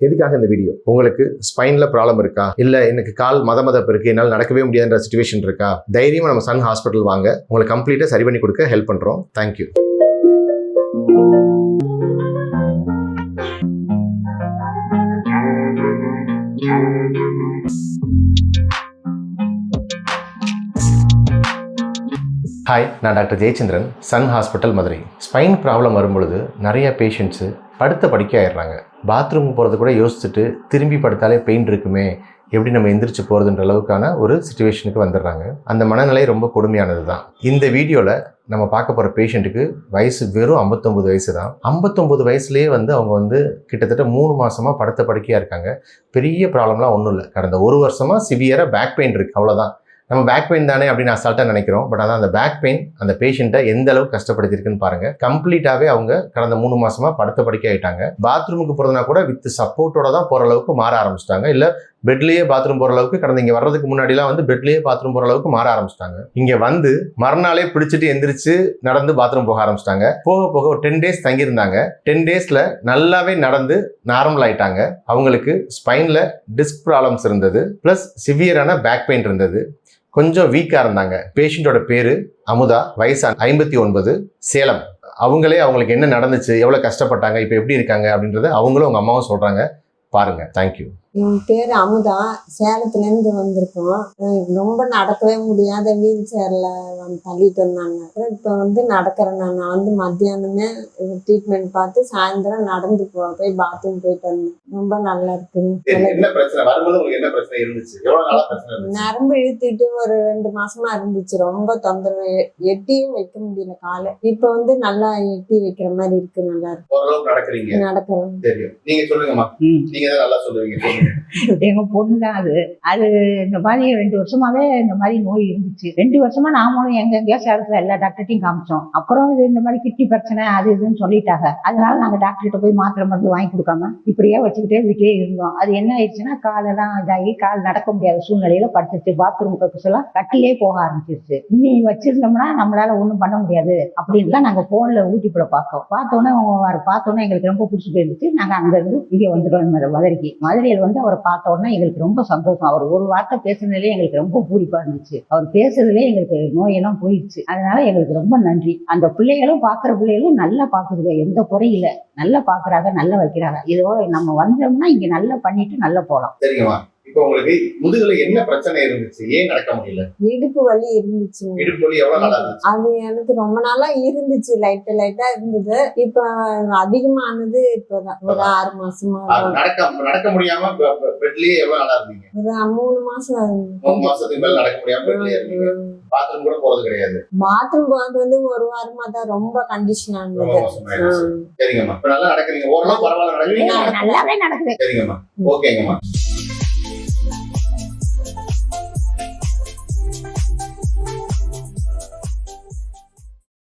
எதுக்காக இந்த வீடியோ உங்களுக்கு ஸ்பைனில் ப்ராப்ளம் இருக்கா? இல்லை எனக்கு கால் மத மதப்பு இருக்குது என்னால் நடக்கவே முடியாதுன்ற சுச்சுவேஷன் இருக்கா? தைரியமாக நம்ம சன் ஹாஸ்பிட்டல் வாங்க. உங்களை கம்ப்ளீட்டாக சரி பண்ணி கொடுக்க ஹெல்ப் பண்ணுறோம் தேங்க்யூ ஹாய் நான் doctor Jayachandran Sun hospital Madurai. Spine problem வரும்பொழுது நிறைய பேஷண்ட்ஸு படுத்த படிக்க ஆயிடுறாங்க பாத்ரூம் போகிறது கூட யோசிச்சுட்டு திரும்பி படுத்தாலே பெயின் இருக்குமே எப்படி நம்ம எந்திரிச்சு போகிறதுன்ற அளவுக்கான ஒரு சுச்சுவேஷனுக்கு வந்துடுறாங்க. அந்த மனநிலை ரொம்ப கொடுமையானது தான் இந்த வீடியோவில் நம்ம பார்க்க போகிற பேஷண்ட்டுக்கு வயசு வெறும் ஐம்பத்தொம்பது வயசு தான். ஐம்பத்தொம்பது வயசுலேயே வந்து அவங்க வந்து கிட்டத்தட்ட மூணு மாதமாக படுத்த படுக்கையாக இருக்காங்க. பெரிய ப்ராப்ளம்லாம் ஒன்றும் இல்லை. கடந்த ஒரு வருஷமாக சிவியராக பேக் பெயின் இருக்குது அவ்வளோதான் நம்ம பேக் பெயின் தானே அப்படின்னு அசால்ட்டாக நினைக்கிறோம். பட் அதான் அந்த பேக் பெயின் அந்த பேஷண்ட்டை எந்த அளவுக்கு கஷ்டப்படுத்திருக்குன்னு பாருங்க. கம்ப்ளீட்டாகவே அவங்க கடந்த மூணு மாதமாக படுத்த படுக்கை ஆயிட்டாங்க பாத்ரூமுக்கு போகிறதுனா கூட வித் சப்போர்ட்டோட தான் போகிற அளவுக்கு மாற ஆரம்பிச்சிட்டாங்க. இல்லை பெட்லேயே பாத்ரூம் போகிற அளவுக்கு கடந்த இங்கே வர்றதுக்கு முன்னாடிலாம் வந்து பெட்லேயே பாத்ரூம் போகிற அளவுக்கு மாற ஆரம்பிச்சிட்டாங்க. இங்கே வந்து மறுநாளே பிடிச்சிட்டு எந்திரிச்சு நடந்து பாத்ரூம் போக ஆரம்பிச்சிட்டாங்க. போக போக ஒரு டென் டேஸ் தங்கியிருந்தாங்க. டென் டேஸில் நல்லாவே நடந்து நார்மல் ஆயிட்டாங்க. அவங்களுக்கு ஸ்பைனில் டிஸ்க் ப்ராப்ளம்ஸ் இருந்தது. ப்ளஸ் சிவியரான பேக் பெயின் இருந்தது. கொஞ்சம் வீக்காக இருந்தாங்க. பேஷண்ட்டோட பேர் அமுதா வயசு ஐம்பத்தி ஒன்பது சேலம். அவங்களே அவங்களுக்கு என்ன நடந்துச்சு எவ்வளோ கஷ்டப்பட்டாங்க இப்போ எப்படி இருக்காங்க அப்படின்றத அவங்களும் அவங்க அம்மாவும் சொல்கிறாங்க பாருங்கள் தேங்க்யூ என் பேர் அமுதா. சேலத்துலேருந்து வந்திருக்கோம். ரொம்ப நடக்கவே முடியாத வீல் சேரில் வந்து தள்ளிட்டு இருந்தாங்க அப்புறம் இப்போ வந்து நடக்கிறேன் நான். வந்து மத்தியானமே ட்ரீட்மெண்ட் பார்த்து சாயந்தரம் நடந்து போ போய் பாத்ரூம் போயிட்டு வந்தேன். ரொம்ப நல்லா இருக்குது என்ன பிரச்சனை? வரும்போது உங்களுக்கு என்ன பிரச்சனை இருந்துச்சு? எவ்வளோ நாளாக பிரச்சனை நரம்பு இழுத்துட்டு ஒரு ரெண்டு மாசமா இருந்துச்சு. ரொம்ப தொந்தரவு. எட்டியும் வைக்க முடியல காலை. இப்போ வந்து நல்லா எட்டி வைக்கிற மாதிரி இருக்கு. நல்லா இருக்கு. நடக்கிறீங்க. நடக்கிறேன். நீங்க சொல்லுங்கம்மா. நீங்க நல்லா சொல்லுவீங்க. எங்கள் பொண்ணு தான் அது. அது இந்த மாதிரி ரெண்டு வருஷமாவே இந்த மாதிரி நோய் இருந்துச்சு. ரெண்டு வருஷமா நாமளும் எங்கெங்கயோ எங்கேயோ எல்லா டாக்டர்ட்டையும் காமிச்சோம். அப்புறம் இது இந்த மாதிரி கிட்னி பிரச்சனை அது இதுன்னு சொல்லிட்டாங்க. அதனால நாங்கள் டாக்டர்கிட்ட போய் மாத்திரை மருந்து வாங்கி கொடுக்காம இப்படியே வச்சுக்கிட்டே வீட்டிலே இருந்தோம். அது என்ன ஆயிடுச்சுன்னா காலெல்லாம் இதாகி கால் நடக்க முடியாத சூழ்நிலையில படுத்துச்சு பாத்ரூம் எல்லாம் கட்டிலே போக ஆரம்பிச்சிருச்சு. இனி வச்சிருந்தோம்னா நம்மளால ஒன்றும் பண்ண முடியாது அப்படின்லாம் நாங்கள் ஃபோனில் ஊட்டிப்புல பார்த்தோம். பார்த்தோன்னே அவர் பார்த்தோன்னே எங்களுக்கு ரொம்ப பிடிச்சி போயிருந்துச்சு. நாங்கள் அங்கேருந்து இங்கே வந்துட்டோம் மதுரைக்கு. மதுரையில் வந்து அவரை பார்த்த உடனே எங்களுக்கு ரொம்ப சந்தோஷம். அவர் ஒரு வார்த்தை பேசுனதுலேயே எங்களுக்கு ரொம்ப பூரிப்பா இருந்துச்சு. அவர் பேசுறதுலேயே எங்களுக்கு நோயெல்லாம் போயிடுச்சு. அதனால எங்களுக்கு ரொம்ப நன்றி. அந்த பிள்ளைகளும் பார்க்குற பிள்ளைகளும் நல்லா பார்க்குதுங்க. எந்த குறையும் இல்லை. நல்லா பார்க்குறாங்க நல்லா வைக்கிறாங்க. இதோ நம்ம வந்தோம்னா இங்க நல்லா பண்ணிட்டு நல்லா போகலாம். சரிங்கம்மா. இப்போ உங்களுக்கு முதுகுல என்ன பிரச்சனை இருந்துச்சு? ஏன் நடக்க முடியல? இடுப்பு வலி இருந்துச்சு. இடுப்பு வலி எவ்வளவு நாளா இருந்துச்சு? அது எனக்கு ரொம்ப நாளா இருந்துச்சு. லைட் லைட்டா இருந்தது. இப்ப அதிகமானது இப்பதான். ஒரு ஆறு மாசமா. நடக்க நடக்க முடியாம பெட்லயே எவ்வளவு நாளா இருந்தீங்க? ஒரு மூணு மாசம் மூணு மாசத்துக்கு மேல நடக்க முடியாம பெட்லயே இருந்தீங்க. பாத்ரூம் கூட போறது கிடையாது. பாத்ரூம் போறது வந்து ஒரு வாரமா தான் ரொம்ப கண்டிஷன் மோசமாயிடுச்சு சரிங்கம்மா. இப்ப நல்லா நடக்கிறீங்க. ஓரளவு பரவாயில்ல நடக்கிறீங்க. நல்லாவே நடக்குது. சரிங்கம்மா. ஓகேங்கம்மா.